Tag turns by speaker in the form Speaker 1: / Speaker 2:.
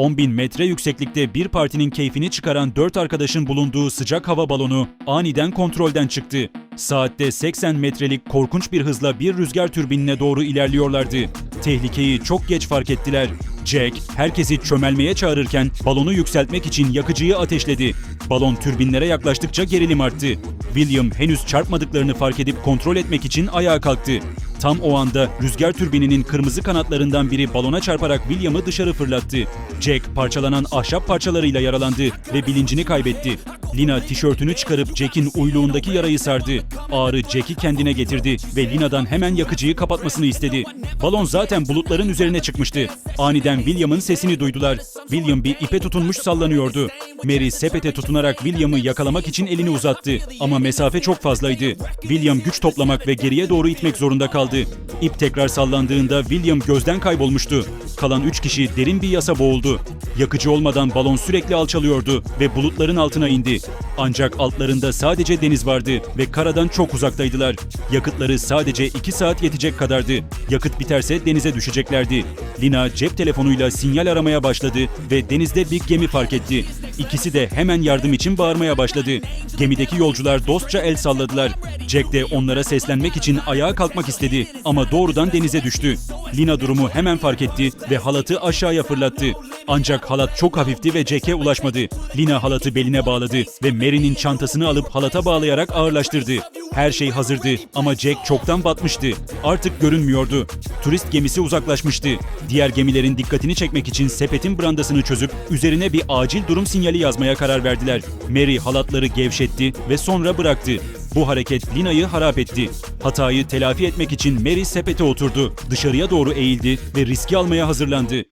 Speaker 1: 10.000 metre yükseklikte bir partinin keyfini çıkaran 4 arkadaşın bulunduğu sıcak hava balonu aniden kontrolden çıktı. Saatte 80 metrelik korkunç bir hızla bir rüzgar türbinine doğru ilerliyorlardı. Tehlikeyi çok geç fark ettiler. Jack herkesi çömelmeye çağırırken balonu yükseltmek için yakıcıyı ateşledi. Balon türbinlere yaklaştıkça gerilim arttı. William henüz çarpmadıklarını fark edip kontrol etmek için ayağa kalktı. Tam o anda rüzgar türbininin kırmızı kanatlarından biri balona çarparak William'ı dışarı fırlattı. Jack parçalanan ahşap parçalarıyla yaralandı ve bilincini kaybetti. Lina tişörtünü çıkarıp Jack'in uyluğundaki yarayı sardı. Ağrı Jack'i kendine getirdi ve Lina'dan hemen yakıcıyı kapatmasını istedi. Balon zaten bulutların üzerine çıkmıştı. Aniden William'ın sesini duydular. William bir ipe tutunmuş sallanıyordu. Mary sepete tutunarak William'ı yakalamak için elini uzattı ama mesafe çok fazlaydı. William güç toplamak ve geriye doğru itmek zorunda kaldı. İp tekrar sallandığında William gözden kaybolmuştu. Kalan üç kişi derin bir yasa boğuldu. Yakıcı olmadan balon sürekli alçalıyordu ve bulutların altına indi. Ancak altlarında sadece deniz vardı ve karadan çok uzaktaydılar. Yakıtları sadece 2 saat yetecek kadardı. Yakıt biterse denize düşeceklerdi. Lina cep telefonuyla sinyal aramaya başladı ve denizde bir gemi fark etti. İkisi de hemen yardım için bağırmaya başladı. Gemideki yolcular dostça el salladılar. Jack de onlara seslenmek için ayağa kalkmak istedi ama doğrudan denize düştü. Lina durumu hemen fark etti ve halatı aşağıya fırlattı. Ancak halat çok hafifti ve Jack'e ulaşmadı. Lina halatı beline bağladı ve Mary'nin çantasını alıp halata bağlayarak ağırlaştırdı. Her şey hazırdı ama Jack çoktan batmıştı. Artık görünmüyordu. Turist gemisi uzaklaşmıştı. Diğer gemilerin dikkatini çekmek için sepetin brandasını çözüp üzerine bir acil durum sinyali yazmaya karar verdiler. Mary halatları gevşetti ve sonra bıraktı. Bu hareket Lina'yı harap etti. Hatayı telafi etmek için Mary sepete oturdu. Dışarıya doğru eğildi ve riski almaya hazırlandı.